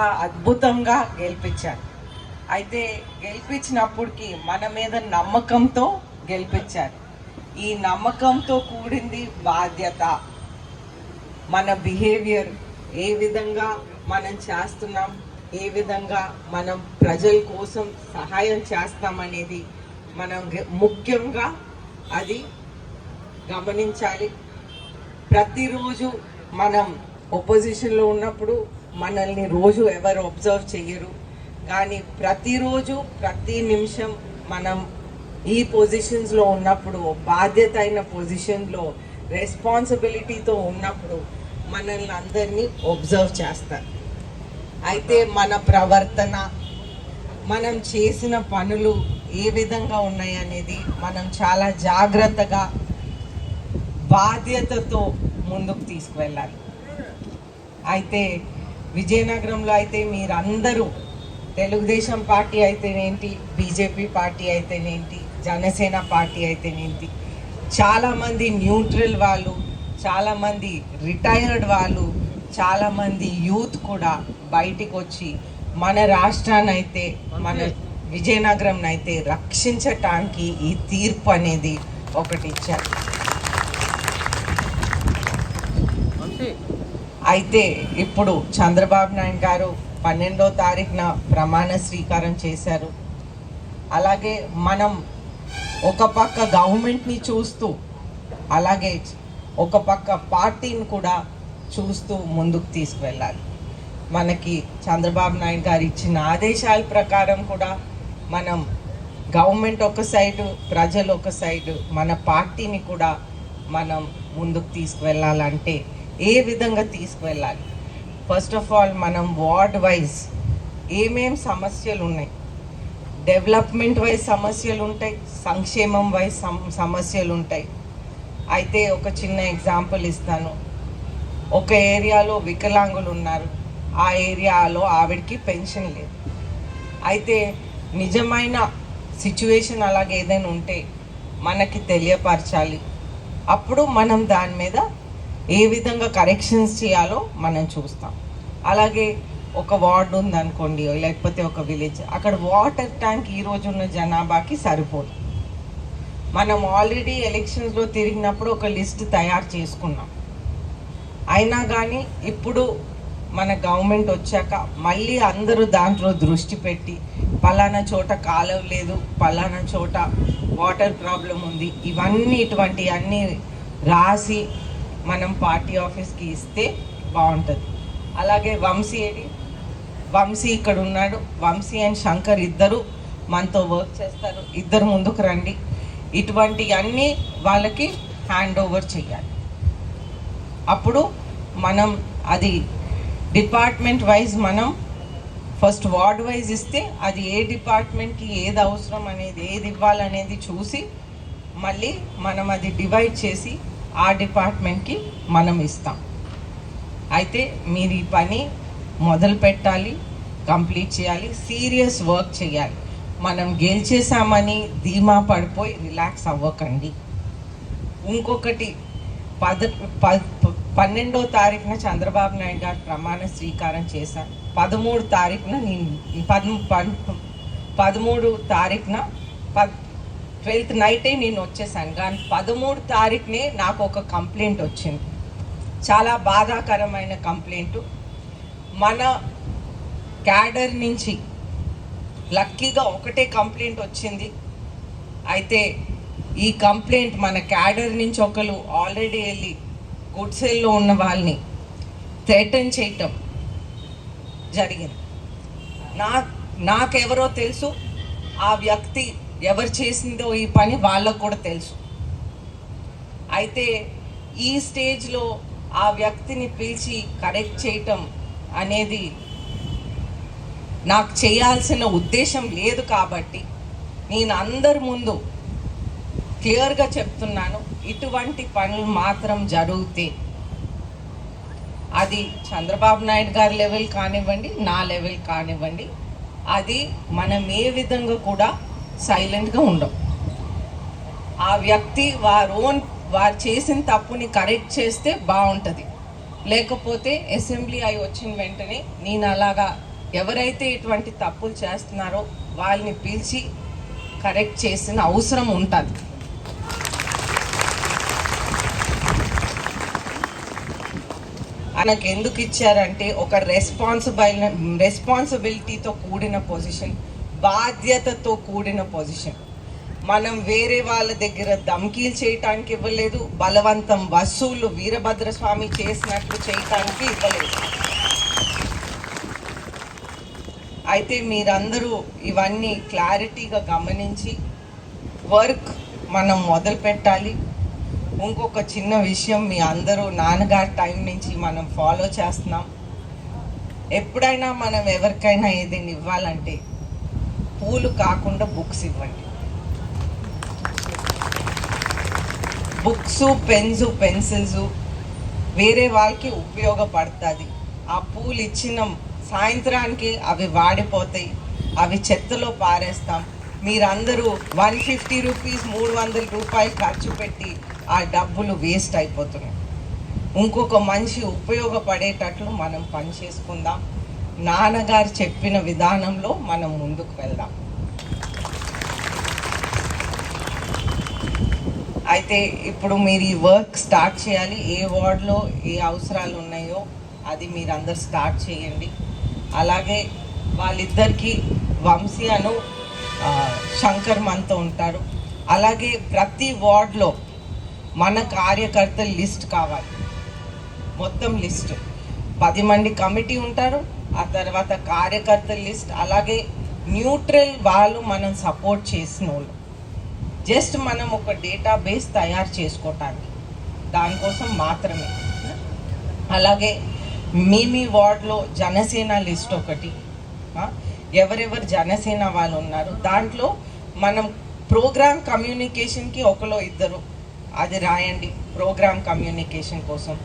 అద్భుతంగా గెలిపించారు. అయితే గెలిపించినప్పటికి మన మీద నమ్మకంతో గెలిపించారు. ఈ నమ్మకంతో కూడింది బాధ్యత. మన బిహేవియర్ ఏ విధంగా మనం చేస్తున్నాం ఏ విధంగా మనం ప్రజల కోసం సహాయం చేస్తామనేది మనం గె- ముఖ్యంగా అది గమనించాలి. ప్రతిరోజు మనం ఒపోజిషన్లో ఉన్నప్పుడు మనల్ని రోజు ఎవరు అబ్జర్వ్ చెయ్యరు. కానీ ప్రతిరోజు ప్రతి నిమిషం మనం ఈ పొజిషన్స్లో ఉన్నప్పుడు బాధ్యత అయిన పొజిషన్లో రెస్పాన్సిబిలిటీతో ఉన్నప్పుడు మనల్ని అందరినీ ఒబ్జర్వ్ చేస్తారు. అయితే మన ప్రవర్తన మనం చేసిన పనులు ఏ విధంగా ఉన్నాయి అనేది మనం చాలా జాగ్రత్తగా బాధ్యతతో ముందుకు తీసుకువెళ్ళాలి. అయితే విజయనగరంలో అయితే మీరందరూ తెలుగుదేశం పార్టీ అయితేనేంటి బీజేపీ పార్టీ అయితేనేంటి జనసేన పార్టీ అయితేనేంటి చాలామంది న్యూట్రల్ వాళ్ళు చాలామంది రిటైర్డ్ వాళ్ళు చాలామంది యూత్ కూడా బయటికి వచ్చి మన రాష్ట్రాన్ని అయితే మన విజయనగరంనైతే రక్షించటానికి ఈ తీర్పు అనేది ఒకటి ఇచ్చారు. అయితే ఇప్పుడు చంద్రబాబు నాయుడు గారు పన్నెండో తారీఖున ప్రమాణ స్వీకారం చేశారు. అలాగే మనం ఒక పక్క గవర్నమెంట్ని చూస్తూ అలాగే ఒక పక్క పార్టీని కూడా చూస్తూ ముందుకు తీసుకువెళ్ళాలి. మనకి చంద్రబాబు నాయుడు గారు ఇచ్చిన ఆదేశాల ప్రకారం కూడా మనం గవర్నమెంట్ ఒక సైడు ప్రజలు ఒక సైడు మన పార్టీని కూడా మనం ముందుకు తీసుకువెళ్ళాలంటే ఏ విధంగా తీసుకువెళ్ళాలి? ఫస్ట్ ఆఫ్ ఆల్ మనం వార్డ్ వైజ్ ఏమేం సమస్యలు ఉన్నాయి డెవలప్మెంట్ వైజ్ సమస్యలు ఉంటాయి సంక్షేమం వైజ్ సమస్యలు ఉంటాయి అయితే ఒక చిన్న ఎగ్జాంపుల్ ఇస్తాను. ఒక ఏరియాలో వికలాంగులు ఉన్నారు ఆ ఏరియాలో ఆవిడకి పెన్షన్ లేదు. అయితే నిజమైన సిచ్యువేషన్ అలాగే ఏదైనా ఉంటే మనకి తెలియపరచాలి. అప్పుడు మనం దాని మీద ఏ విధంగా కరెక్షన్స్ చేయాలో మనం చూస్తాం. అలాగే ఒక వార్డు ఉందనుకోండి లేకపోతే ఒక విలేజ్ అక్కడ వాటర్ ట్యాంక్ ఈ ఉన్న జనాభాకి సరిపోదు. మనం ఆల్రెడీ ఎలక్షన్స్లో తిరిగినప్పుడు ఒక లిస్ట్ తయారు చేసుకున్నాం. అయినా కానీ ఇప్పుడు మన గవర్నమెంట్ వచ్చాక మళ్ళీ అందరూ దాంట్లో దృష్టి పెట్టి పలానా చోట కాలం లేదు పలానా చోట వాటర్ ప్రాబ్లం ఉంది ఇవన్నీ ఇటువంటి అన్నీ రాసి మనం పార్టీ ఆఫీస్కి ఇస్తే బాగుంటుంది. అలాగే వంశీ ఏడి వంశీ ఇక్కడ ఉన్నాడు. వంశీ అండ్ శంకర్ ఇద్దరు మనతో వర్క్ చేస్తారు. ఇద్దరు ముందుకు రండి. ఇటువంటి అన్నీ వాళ్ళకి హ్యాండ్ ఓవర్ చేయాలి. అప్పుడు మనం అది డిపార్ట్మెంట్ వైజ్ మనం ఫస్ట్ వార్డ్ వైజ్ ఇస్తే అది ఏ డిపార్ట్మెంట్కి ఏది అవసరం అనేది ఏది ఇవ్వాలనేది చూసి మళ్ళీ మనం అది డివైడ్ చేసి ఆ డిపార్ట్మెంట్కి మనం ఇస్తాం. అయితే మీరు ఈ పని మొదలు పెట్టాలి కంప్లీట్ చేయాలి సీరియస్ వర్క్ చేయాలి. మనం గెలిచేసామని ధీమా పడిపోయి రిలాక్స్ అవ్వకండి. ఇంకొకటి పద ప- పన్నెండో తారీఖున చంద్రబాబు నాయుడు గారు ప్రమాణ స్వీకారం చేశారు. పదమూడు తారీఖున నేను పదము పదమూడు తారీఖున ట్వెల్త్ నైటే నేను వచ్చేసాను. కానీ పదమూడు తారీఖునే నాకు ఒక కంప్లైంట్ వచ్చింది. చాలా బాధాకరమైన కంప్లైంట్. మన క్యాడర్ నుంచి లక్కీగా ఒకటే కంప్లైంట్ వచ్చింది. అయితే ఈ కంప్లైంట్ మన క్యాడర్ నుంచి ఒకరు ఆల్రెడీ వెళ్ళి గుడ్సెల్లో ఉన్న వాళ్ళని థ్రెటన్ చేయటం జరిగింది. నా నాకెవరో తెలుసు. ఆ వ్యక్తి ఎవరు చేసిందో ఈ పని వాళ్ళకు కూడా తెలుసు. అయితే ఈ స్టేజ్లో ఆ వ్యక్తిని పిలిచి కరెక్ట్ చేయటం అనేది నాకు చేయాల్సిన ఉద్దేశం లేదు కాబట్టి నేను అందరి ముందు క్లియర్గా చెప్తున్నాను ఇటువంటి పనులు మాత్రం జరిగితే అది చంద్రబాబు నాయుడు గారి లెవెల్ కానివ్వండి నా లెవెల్ కానివ్వండి అది మనం ఏ విధంగా కూడా సైలెంట్గా ఉండం. ఆ వ్యక్తి వారు ఓన్ వారు చేసిన తప్పుని కరెక్ట్ చేస్తే బాగుంటుంది. లేకపోతే అసెంబ్లీ అయి వచ్చిన వెంటనే నేను అలాగా ఎవరైతే ఇటువంటి తప్పులు చేస్తున్నారో వాళ్ళని పిలిచి కరెక్ట్ చేసిన అవసరం ఉంటుంది. మనకు ఎందుకు ఇచ్చారంటే ఒక రెస్పాన్సిబుల్ రెస్పాన్సిబిలిటీతో కూడిన పొజిషన్ బాధ్యతతో కూడిన పొజిషన్ మనం వేరే వాళ్ళ దగ్గర ధమ్కీలు చేయటానికి ఇవ్వలేదు బలవంతం వసూలు వీరభద్ర స్వామి చేసినట్లు చేయటానికి ఇవ్వలేదు. అయితే మీరందరూ ఇవన్నీ క్లారిటీగా గమనించి వర్క్ మనం మొదలు పెట్టాలి. ఇంకొక చిన్న విషయం మీ అందరూ నాన్నగారి టైం నుంచి మనం ఫాలో చేస్తున్నాం. ఎప్పుడైనా మనం ఎవరికైనా ఏదైనా ఇవ్వాలంటే పూలు కాకుండా బుక్స్ ఇవ్వండి. బుక్స్ పెన్స్ పెన్సిల్స్ వేరే వాళ్ళకి ఉపయోగపడుతుంది. ఆ పూలు ఇచ్చిన సాయంత్రానికి అవి వాడిపోతాయి. అవి చెత్తలో పారేస్తాం. మీరందరూ వన్ ఫిఫ్టీ రూపీస్ మూడు వందల రూపాయలు ఖర్చు పెట్టి ఆ డబ్బులు వేస్ట్ అయిపోతున్నాయి. ఇంకొక మనిషి ఉపయోగపడేటట్లు మనం పని చేసుకుందాం. నాన్నగారు చెప్పిన విధానంలో మనం ముందుకు వెళ్దాం. అయితే ఇప్పుడు మీరు ఈ వర్క్ స్టార్ట్ చేయాలి. ఏ వార్డ్లో ఏ అవసరాలు ఉన్నాయో అది మీరు అందరు స్టార్ట్ చేయండి. అలాగే వాళ్ళిద్దరికీ వంశీ అను శంకర్ మనతో ఉంటారు. అలాగే ప్రతి వార్డ్లో మన కార్యకర్తల లిస్ట్ కావాలి. మొత్తం లిస్ట్. పది మంది కమిటీ ఉంటారు. ఆ తర్వాత కార్యకర్తల లిస్ట్ అలాగే న్యూట్రల్ వాళ్ళు మనం సపోర్ట్ చేసిన వాళ్ళు జస్ట్ మనం ఒక డేటాబేస్ తయారు చేసుకోవటానికి దానికోసం మాత్రమే. అలాగే మీ మీ వార్డ్లో జనసేన లిస్ట్ ఒకటి ఎవరెవరు జనసేన వాళ్ళు ఉన్నారు దాంట్లో మనం ప్రోగ్రామ్ కమ్యూనికేషన్కి ఒకలో ఇద్దరు అది రాయండి ప్రోగ్రామ్ కమ్యూనికేషన్ కోసం.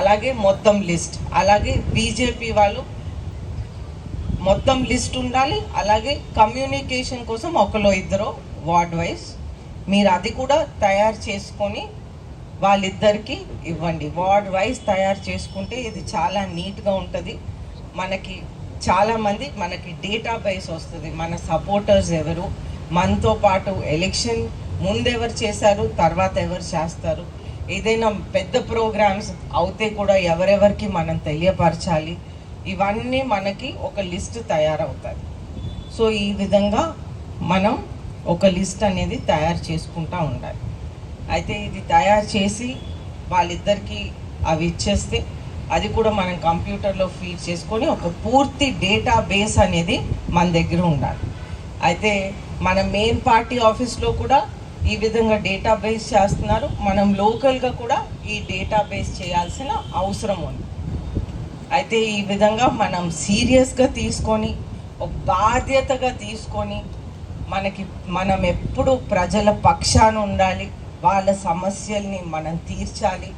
అలాగే మొత్తం లిస్ట్ అలాగే బీజేపీ వాళ్ళు మొత్తం లిస్ట్ ఉండాలి. అలాగే కమ్యూనికేషన్ కోసం ఒకలో ఇద్దరు వార్డ్ వైజ్ మీరు అది కూడా తయారు చేసుకొని వాళ్ళిద్దరికి ఇవ్వండి. వార్డ్ వైజ్ తయారు చేసుకుంటే ఇది చాలా నీట్గా ఉంటుంది. మనకి చాలామంది మనకి డేటా బేస్ వస్తుంది. మన సపోర్టర్స్ ఎవరు? మనతో పాటు ఎలక్షన్ ముందెవరు చేశారు? తర్వాత ఎవరు చేస్తారు? ఏదైనా పెద్ద ప్రోగ్రామ్స్ అవుతే కూడా ఎవరెవరికి మనం తెలియపరచాలి. ఇవన్నీ మనకి ఒక లిస్ట్ తయారవుతుంది సో ఈ విధంగా మనం ఒక లిస్ట్ అనేది తయారు చేసుకుంటూ ఉండాలి. అయితే ఇది తయారు చేసి వాళ్ళిద్దరికీ అవి ఇచ్చేస్తే అది కూడా మనం కంప్యూటర్లో ఫీడ్ చేసుకొని ఒక పూర్తి డేటా బేస్ అనేది మన దగ్గర ఉండాలి. అయితే మన మెయిన్ పార్టీ ఆఫీస్లో కూడా ఈ విధంగా డేటా బేస్ చేస్తున్నారు. మనం లోకల్గా కూడా ఈ డేటా బేస్ చేయాల్సిన అవసరం ఉంది. అయితే ఈ విధంగా మనం సీరియస్గా తీసుకొని ఒక బాధ్యతగా తీసుకొని మనకి మనం ఎప్పుడు ప్రజల పక్షాన ఉండాలి వాళ్ళ సమస్యల్ని మనం తీర్చాలి.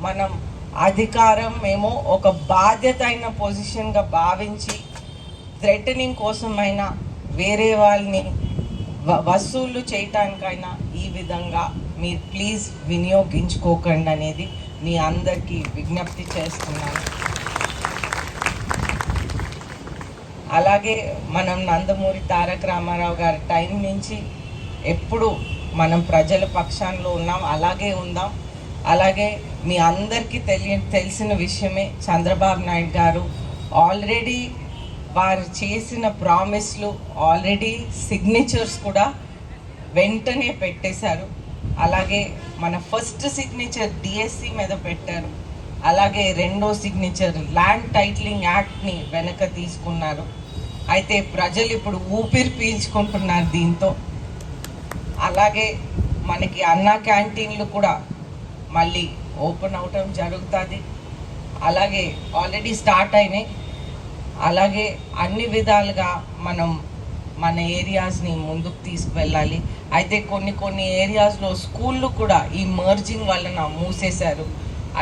మనం అధికారం ఏమో ఒక బాధ్యత అయిన పొజిషన్గా భావించి థ్రెటనింగ్ కోసమైనా వేరే వాళ్ళని వ- వసూలు చేయటానికైనా ఈ విధంగా మీరు ప్లీజ్ వినియోగించుకోకండి అనేది మీ అందరికీ విజ్ఞప్తి చేస్తున్నాను. అలాగే మనం నందమూరి తారక రామారావు గారి టైం నుంచి ఎప్పుడు మనం ప్రజల పక్షాల్లో ఉన్నాం అలాగే ఉందాం. అలాగే మీ అందరికీ తెలియ తెలిసిన విషయమే చంద్రబాబు నాయుడు గారు ఆల్రెడీ వారు చేసిన ప్రామిస్లు ఆల్రెడీ సిగ్నేచర్స్ కూడా వెంటనే పెట్టేశారు. అలాగే మన ఫస్ట్ సిగ్నేచర్ డిఎస్సి మీద పెట్టారు. అలాగే రెండో సిగ్నేచర్ ల్యాండ్ టైటిలింగ్ యాక్ట్ని వెనక తీసుకున్నారు. అయితే ప్రజలు ఇప్పుడు ఊపిరి పీల్చుకుంటున్నారు దీంతో. అలాగే మనకి అన్న క్యాంటీన్లు కూడా మళ్ళీ ఓపెన్ అవటం జరుగుతుంది. అలాగే ఆల్రెడీ స్టార్ట్ అయినాయి. అలాగే అన్ని విధాలుగా మనం మన ఏరియాస్ని ముందుకు తీసుకువెళ్ళాలి. అయితే కొన్ని కొన్ని ఏరియాస్లో స్కూళ్ళు కూడా ఈ మర్జింగ్ వలన మూసేశారు.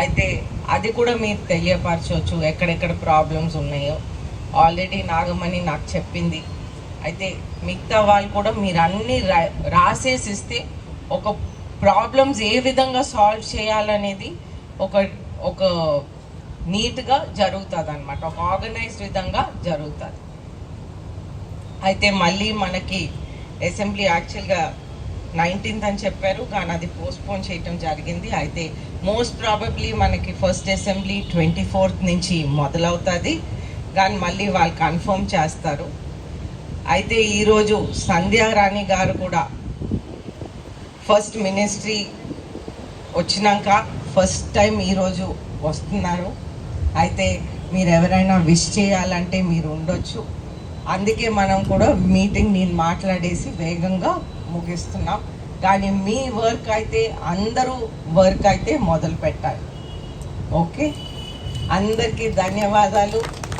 అయితే అది కూడా మీరు తెలియపరచవచ్చు ఎక్కడెక్కడ ప్రాబ్లమ్స్ ఉన్నాయో. ఆల్రెడీ నాగమణి నాకు చెప్పింది. అయితే మిగతా వాళ్ళు కూడా మీరు అన్నీ రా రాసేసి ఇస్తే ఒక ప్రాబ్లమ్స్ ఏ విధంగా సాల్వ్ చేయాలనేది ఒక ఒక నీట్గా జరుగుతుంది అనమాట ఒక ఆర్గనైజ్డ్ విధంగా జరుగుతుంది. అయితే మళ్ళీ మనకి అసెంబ్లీ యాక్చువల్గా నైన్టీన్త్ అని చెప్పారు. కానీ అది పోస్ట్పోన్ చేయటం జరిగింది. అయితే మోస్ట్ ప్రాబబ్లీ మనకి ఫస్ట్ అసెంబ్లీ ట్వంటీ ఫోర్త్ నుంచి మొదలవుతుంది. కానీ మళ్ళీ వాళ్ళు కన్ఫర్మ్ చేస్తారు. అయితే ఈరోజు సంధ్యారాణి గారు కూడా ఫస్ట్ మినిస్ట్రీ వచ్చినాక ఫస్ట్ టైం ఈరోజు వస్తున్నారు. అయితే మీరు ఎవరైనా విష్ చేయాలంటే మీరు ఉండొచ్చు. అందుకే మనం కూడా మీటింగ్ నేను మాట్లాడేసి వేగంగా ముగిస్తున్నాం. కానీ మీ వర్క్ అయితే అందరూ వర్క్ అయితే మొదలు పెట్టాలి ఓకే? అందరికీ ధన్యవాదాలు.